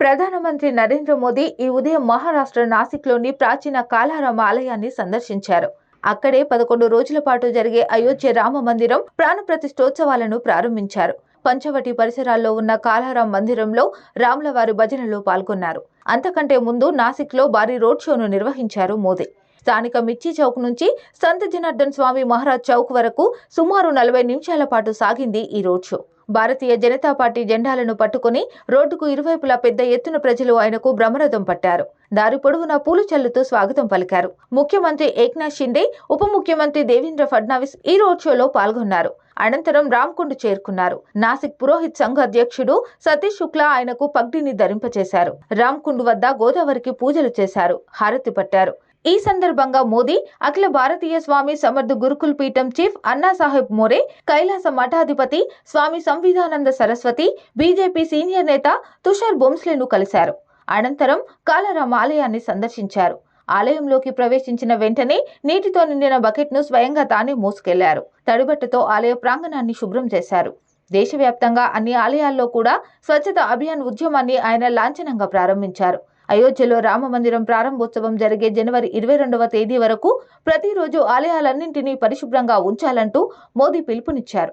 ప్రధానమంత్రి నరేంద్ర మోదీ ఈ ఉదయం మహారాష్ట్ర నాసిక్లోని ప్రాచీన కాలారామ ఆలయాన్ని సందర్శించారు. అక్కడే పదకొండు రోజుల పాటు జరిగే అయోధ్య రామ మందిరం ప్రాణప్రతిష్ఠోత్సవాలను ప్రారంభించారు. పంచవటి పరిసరాల్లో ఉన్న కాలారాం మందిరంలో రాములవారి భజనలో పాల్గొన్నారు. అంతకంటే ముందు నాసిక్లో భారీ రోడ్ షోను నిర్వహించారు మోదీ. స్థానిక మిర్చి చౌక్ నుంచి సంత జనార్దన్ స్వామి మహారాజ్ చౌక్ వరకు సుమారు నలభై నిమిషాల పాటు సాగింది ఈ road show. Bharatiya Janata party జెండాలను పట్టుకుని రోడ్డుకు ఇరువైపులా పెద్ద ఎత్తున ప్రజలు ఆయనకు బ్రహ్మరథం పట్టారు. దారి పొడవునా పూలు చల్లుతూ స్వాగతం పలికారు. ముఖ్యమంత్రి ఏక్నాథ్ షిండే ఉప ముఖ్యమంత్రి దేవేంద్ర ఫడ్నవీస్ ఈ రోడ్ షోలో పాల్గొన్నారు. అనంతరం రామ్కుండ్ చేరుకున్నారు. నాసిక్ పురోహిత్ సంఘ్ అధ్యక్షుడు సతీష్ శుక్లా ఆయనకు పగ్డిని ధరింపచేశారు. రామ్కుండ్ వద్ద గోదావరికి పూజలు చేశారు. హారతి పట్టారు. ఈ సందర్భంగా మోదీ అఖిల భారతీయ స్వామి సమర్థ గురుకుల్ పీఠం చీఫ్ అన్నాసాహెబ్ మోరే కైలాస మఠాధిపతి స్వామి సంవిధానంద సరస్వతి బీజేపీ సీనియర్ నేత తుషార్ బొమ్స్లేను కలిశారు. అనంతరం కాలరామ ఆలయాన్ని సందర్శించారు. ఆలయంలోకి ప్రవేశించిన వెంటనే నీటితో నిండిన బకెట్ను స్వయంగా తానే మోసుకెళ్ళారు. తడిబట్టతో ఆలయ ప్రాంగణాన్ని శుభ్రం చేశారు. దేశవ్యాప్తంగా అన్ని ఆలయాల్లో కూడా స్వచ్ఛత అభియాన్ ఉద్యమాన్ని ఆయన లాంఛనంగా ప్రారంభించారు. అయోధ్యలో రామ మందిరం ప్రారంభోత్సవం జరిగే జనవరి ఇరవై రెండవ తేదీ వరకు ప్రతిరోజు ఆలయాలన్నింటినీ పరిశుభ్రంగా ఉంచాలంటూ మోదీ పిలుపునిచ్చారు.